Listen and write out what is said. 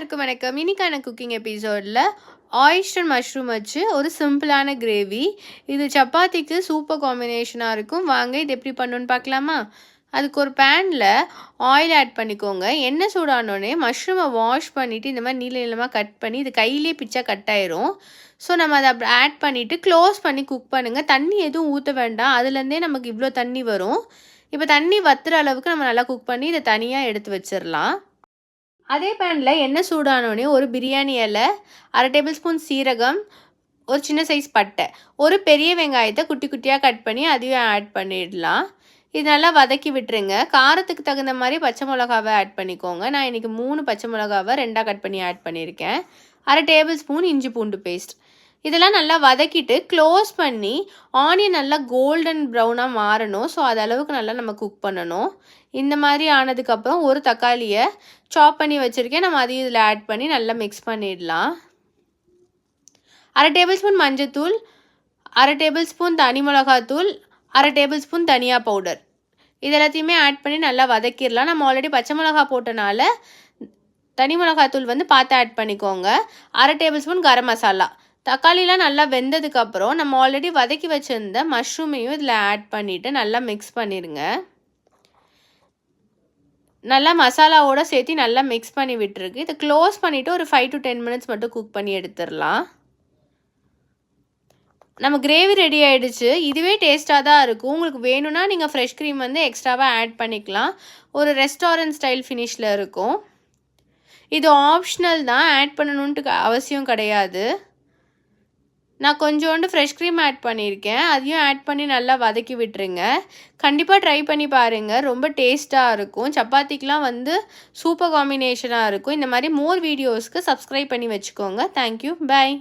எல்லாருக்கும் வணக்கம். இன்னைக்கான குக்கிங் எபிசோடில் ஆயிஸ்டர் மஷ்ரூம் வச்சு ஒரு சிம்பிளான கிரேவி இது சப்பாத்திக்கு சூப்பர் காம்பினேஷனாக இருக்கும். வாங்க இது எப்படி பண்ணணுன்னு பார்க்கலாமா? அதுக்கு ஒரு பேனில் ஆயில் ஆட் பண்ணிக்கோங்க. எண்ணெய் சூடானோடனே மஷ்ரூமை வாஷ் பண்ணிவிட்டு இந்த மாதிரி நீள நீளமாக கட் பண்ணி இது கையிலே பிச்சா கட் ஆயிரும். ஸோ நம்ம அதை அப்படி ஆட் பண்ணிவிட்டு க்ளோஸ் பண்ணி குக் பண்ணுங்கள் தண்ணி எதுவும் ஊற்ற வேண்டாம். அதுலேருந்தே நமக்கு இவ்வளோ தண்ணி வரும். இப்போ தண்ணி வத்துற அளவுக்கு நம்ம நல்லா குக் பண்ணி இதை தனியாக எடுத்து வச்சிடலாம் அதே பேனில் எண்ணெய் சூடானோடனே ஒரு பிரியாணி இலை அரை டேபிள் ஸ்பூன் சீரகம் ஒரு சின்ன சைஸ் பட்டை ஒரு பெரிய வெங்காயத்தை குட்டி குட்டியாக கட் பண்ணி அதையும் ஆட் பண்ணிடலாம். இது நல்லா வதக்கி விட்டுருங்க. காரத்துக்கு தகுந்த மாதிரி பச்சை மிளகாவை ஆட் பண்ணிக்கோங்க. நான் இன்றைக்கி மூணு பச்சை மிளகாவை ரெண்டாக கட் பண்ணி ஆட் பண்ணியிருக்கேன். அரை டேபிள் ஸ்பூன் இஞ்சி பூண்டு பேஸ்ட் இதெல்லாம் நல்லா வதக்கிட்டு க்ளோஸ் பண்ணி ஆனியன் நல்லா கோல்டன் ப்ரௌனாக மாறணும். ஸோ அது அளவுக்கு நல்லா நம்ம குக் பண்ணணும். இந்த மாதிரி ஆனதுக்கப்புறம் ஒரு தக்காளியை சாப் பண்ணி வச்சுருக்கேன். நம்ம அதையும் இதில் ஆட் பண்ணி நல்லா மிக்ஸ் பண்ணிடலாம். அரை டேபிள் ஸ்பூன் மஞ்சத்தூள் அரை டேபிள் ஸ்பூன் தனி மிளகாத்தூள் அரை டேபிள் ஸ்பூன் தனியா பவுடர் இது எல்லாத்தையுமே ஆட் பண்ணி நல்லா வதக்கிடலாம். நம்ம ஆல்ரெடி பச்சை மிளகா போட்டனால தனி மிளகாத்தூள் வந்து பார்த்து ஆட் பண்ணிக்கோங்க. அரை டேபிள் ஸ்பூன் கரம் மசாலா. தக்காளிலாம் நல்லா வெந்ததுக்கப்புறம் நம்ம ஆல்ரெடி வதக்கி வச்சுருந்த மஷ்ரூமையும் இதில் ஆட் பண்ணிவிட்டு நல்லா மிக்ஸ் பண்ணிடுங்க நல்லா மசாலாவோடு சேர்த்து நல்லா மிக்ஸ் பண்ணி விட்டுருக்கு. இதை க்ளோஸ் பண்ணிவிட்டு ஒரு ஃபைவ் டு டென் மினிட்ஸ் மட்டும் குக் பண்ணி எடுத்துடலாம். நம்ம கிரேவி ரெடி ஆகிடுச்சு இதுவே டேஸ்ட்டாக தான் இருக்கும். உங்களுக்கு வேணும்னா நீங்கள் ஃப்ரெஷ் க்ரீம் வந்து எக்ஸ்ட்ராவாக ஆட் பண்ணிக்கலாம். ஒரு ரெஸ்டாரண்ட் ஸ்டைல் ஃபினிஷில் இருக்கும். இது ஆப்ஷனல் தான். ஆட் பண்ணணுன்ட்டு அவசியம் கிடையாது. நான் கொஞ்சோண்டு ஃப்ரெஷ் க்ரீம் ஆட் பண்ணியிருக்கேன். அதையும் ஆட் பண்ணி நல்லா வதக்கி விட்டுருங்க. கண்டிப்பாக ட்ரை பண்ணி பாருங்கள் ரொம்ப டேஸ்ட்டாக இருக்கும். சப்பாத்திக்கெலாம் வந்து சூப்பர் காம்பினேஷனாக இருக்கும். இந்த மாதிரி மோர் வீடியோஸ்க்கு சப்ஸ்கிரைப் பண்ணி வச்சுக்கோங்க. Thank you bye